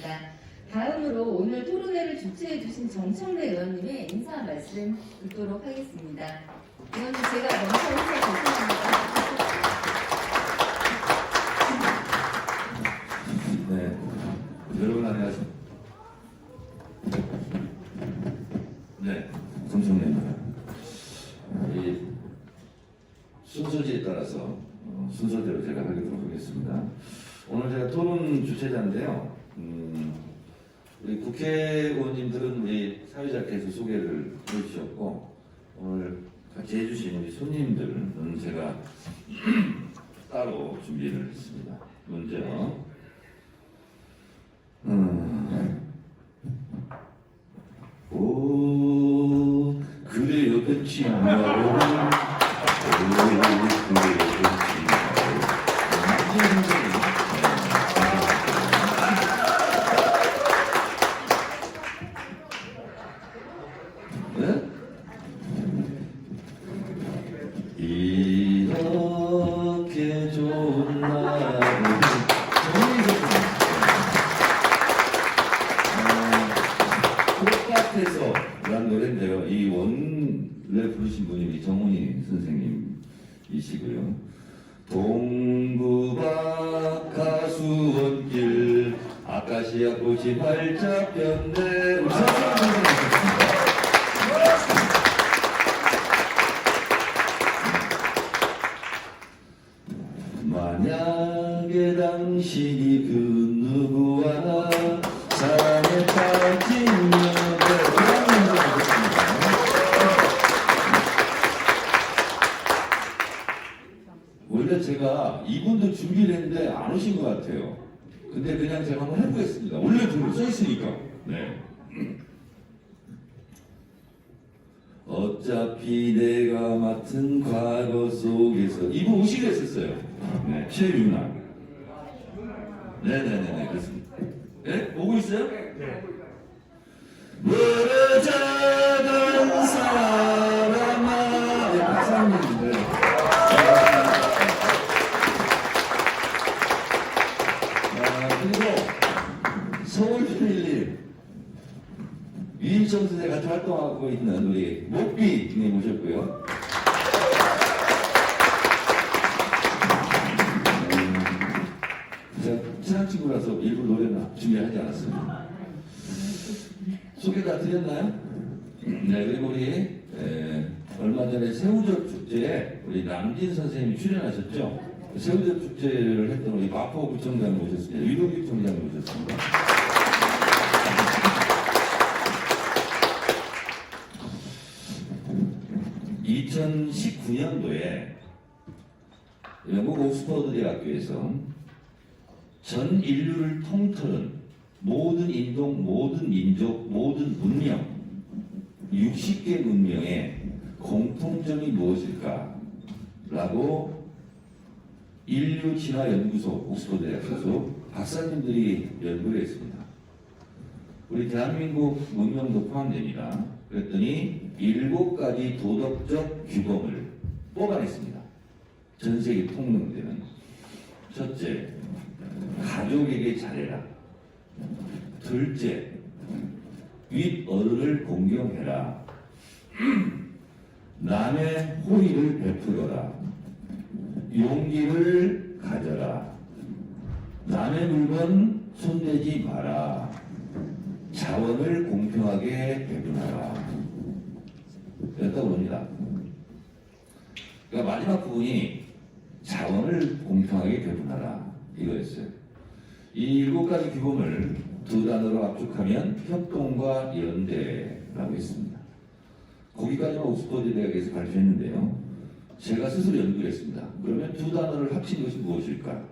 바라겠습니다. 다음으로 오늘 토론회를 주최해 주신 정청래 의원님의 인사 말씀 듣도록 하겠습니다. 의원님 제가 먼저 해서 죄송합니다. 네, 여러분 안녕하세요. 네, 정청래입니다. 이 순서지에 따라서 어, 순서대로 제가 하도록 하겠습니다. 오늘 제가 토론 주최자인데요. 음, 우리 국회의원님들은 우리 사회자께서 소개를 해주셨고 오늘 같이 해주신 우리 손님들은 제가 따로 준비를 했습니다. 먼저 이렇게 좋은 날을 똑같아서 라는 노래인데요. 이 원래 부르신 분이 정훈이 선생님이시고요. 동구박 가수원길 아카시아 꽃이 활짝 폈네 우리 선생님 했는데 안 오신 것 같아요. 근데 그냥 제가 한번 해보겠습니다. 원래 들어 써 있으니까. 네. 어차피 내가 맡은 과거 속에서 이분 오시게 했었어요. 네, 최윤아. 네네네네 그렇습니다. 네, 오고 있어요? 네. 멀어져 아, 그리고 서울필님. 위인청소에 같이 활동하고 있는 우리 목비님 모셨고요. 음, 친한 친구라서 일부 노래는 준비하지 않았습니다. 소개 다 드렸나요? 네, 그리고 우리 에, 얼마 전에 새우젓 축제에 우리 남진 선생님이 출연하셨죠? 새우젓 축제를 했던 우리 마포 구청장 모셨습니다. 유동규 청장 모셨습니다. 2019년도에 영국 옥스퍼드 대학교에서 전 인류를 통틀은 모든 인종, 모든 민족, 모든 문명, 60개 문명의 공통점이 무엇일까? 라고 인류 진화 연구소 옥스퍼드 대학 소속 박사님들이 연구를 했습니다. 우리 대한민국 문명도 포함됩니다. 그랬더니 일곱 가지 도덕적 규범을 뽑아냈습니다. 전 세계 통용되는 첫째, 가족에게 잘해라. 둘째, 윗 어른을 공경해라. 남의 호의를 베풀어라. 용기를 가져라. 남의 물건 손대지 마라. 자원을 공평하게 배분하라. 였다고 봅니다. 그러니까 마지막 부분이 자원을 공평하게 배분하라. 이거였어요. 이 일곱 가지 규범을 두 단어로 압축하면 협동과 연대라고 했습니다. 거기까지만 옥스퍼드 대학에서 발표했는데요. 제가 스스로 연구를 했습니다. 그러면 두 단어를 합친 것이 무엇일까?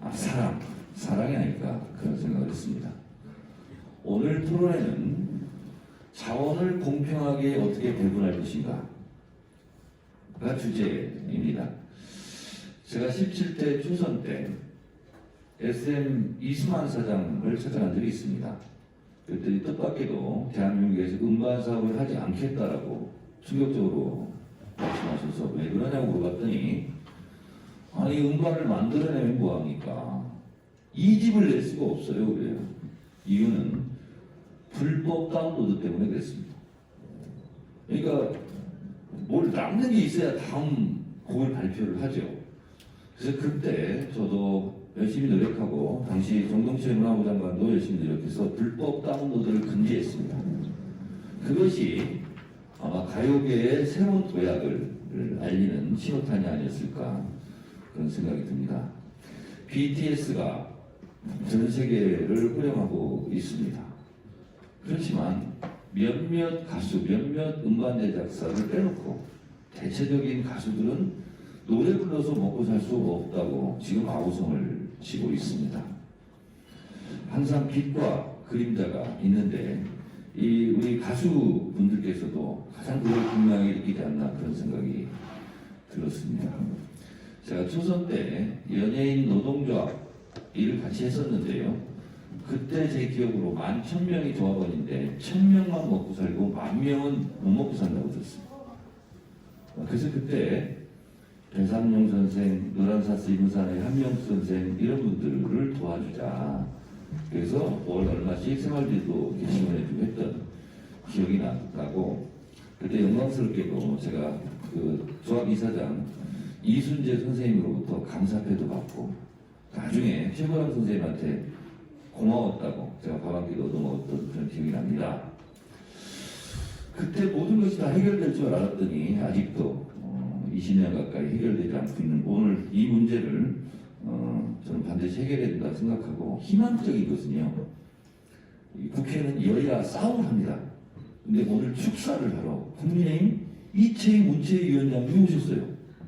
아, 사랑. 사랑이 아닐까? 그런 생각을 했습니다. 오늘 토론회는 자원을 공평하게 어떻게 배분할 것인가가 주제입니다. 제가 17대 총선 때 SM 이수만 사장을 찾아간 적이 있습니다. 그랬더니 뜻밖에도 대한민국에서 음반 사업을 하지 않겠다라고 충격적으로 말씀하셔서 왜 그러냐고 물어봤더니 아니 음반을 만들어내면 뭐합니까? 이 집을 낼 수가 없어요 그래요. 이유는 불법 다운로드 때문에 그랬습니다. 그러니까 뭘 남는 게 있어야 다음 곡을 발표를 하죠. 그래서 그때 저도 열심히 노력하고 당시 정동철 문화부 장관도 열심히 노력해서 불법 다운로드를 금지했습니다. 그것이 아마 가요계의 새로운 도약을 알리는 신호탄이 아니었을까 그런 생각이 듭니다. BTS가 전 세계를 후렴하고 있습니다. 그렇지만 몇몇 가수, 몇몇 음반 제작사를 빼놓고 대체적인 가수들은 노래 불러서 먹고 살 수 없다고 지금 아우성을 치고 있습니다. 항상 빛과 그림자가 있는데 이 우리 가수분들께서도 가장 그걸 분명히 느끼지 않나 그런 생각이 들었습니다. 제가 초선 때 연예인 노동조합 일을 같이 했었는데요. 그때 제 기억으로 만 천 명이 조합원인데 천 명만 먹고 살고 만 명은 못 먹고 산다고 들었습니다. 그래서 그때 배상용 선생, 노란사스 이문산의 한명수 선생 이런 분들을 도와주자. 그래서 월 얼마씩 생활비도 이렇게 지원해주고 했던 기억이 나- 나고 그때 영광스럽게도 제가 그 조합 이사장 이순재 선생님으로부터 감사패도 받고 나중에 최고랑 선생님한테 고마웠다고 제가 밥한끼 얻어 먹었던 그런 기억이 납니다. 그때 모든 것이 다 해결될 줄 알았더니 아직도 어, 20년 가까이 해결되지 않고 있는 오늘 이 문제를 어, 저는 반드시 해결해야 된다 생각하고 희망적인 것은요. 이 국회는 여야 싸움을 합니다. 근데 오늘 축사를 하러 국민의힘 이채희 문채희 위원장님이 오셨어요.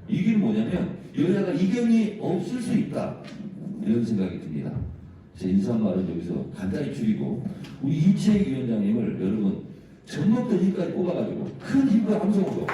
이게 뭐냐면 여야가 이견이 없을 수 있다 이런 생각이 듭니다. 제 인사한 말은 여기서 간단히 줄이고 우리 이채희 위원장님을 여러분 젖먹던 힘까지 뽑아가지고 큰 힘과 함성으로